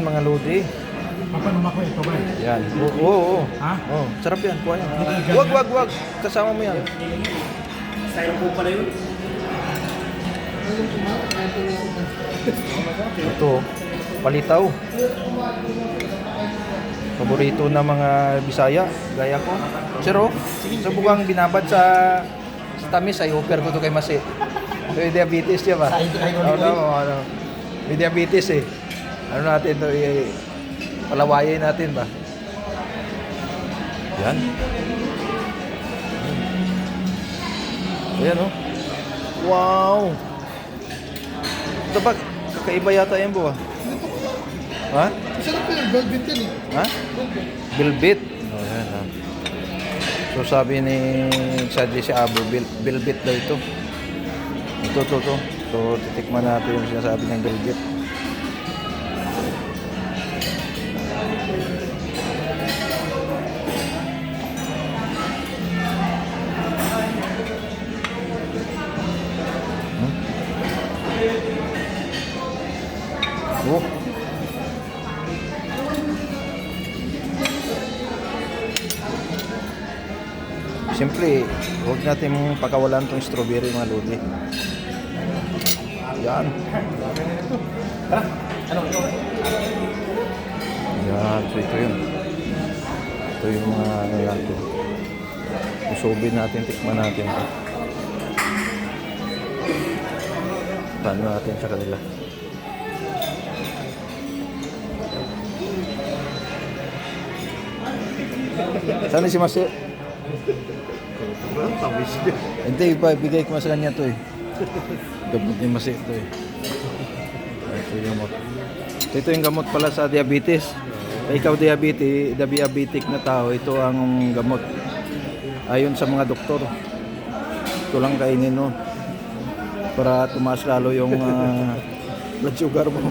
Yan, mga lodi. Papanom ako ito ba? Yan. Oo, oo, oo. Ha? Oh, sarap yan. Kuha yan. Wag, wag, wag. Kasama mo yan. Style po pala yun. Ito, palitaw. Paborito ng mga Bisaya, gaya ko. Pero, sa bugang binabad sa, sa tamis ay offer ko to kay Masi. May diabetes siya ba? Ano, ko ano, ano. May diabetes eh. Ano natin to, eh, palawayin natin ba? Yan. Ayan oh. Wow! Ito ba, kakaiba yata yan po ah. Ha? Sarap pa yung velvet yan eh. Ha? Bilbit. Oh, yan ha. So sabi ni Sadie si Abo, bil, bilbit daw ito. Ito, ito, ito. So titikman natin yung sinasabi ng bilbit. Oh. Siyempre, huwag natin pakawalan tong strawberry mga lodi. Yan. Ano? Ito? Yan. So ito yun. Ito yung mga ano yan ito. Usubin natin, tikman natin ito. Paano natin sa kanila. Sana si Masi? Tawis niya. Hindi, iba, bigay ko sa kanya to eh. Gamot ni Masi ito eh. Ito yung gamot. Ito yung gamot pala sa diabetes. Ikaw diabetes, diabetic na tao, ito ang gamot. Ayon sa mga doktor. Ito lang kainin mo. Para tumaas lalo yung ah, blood sugar mo.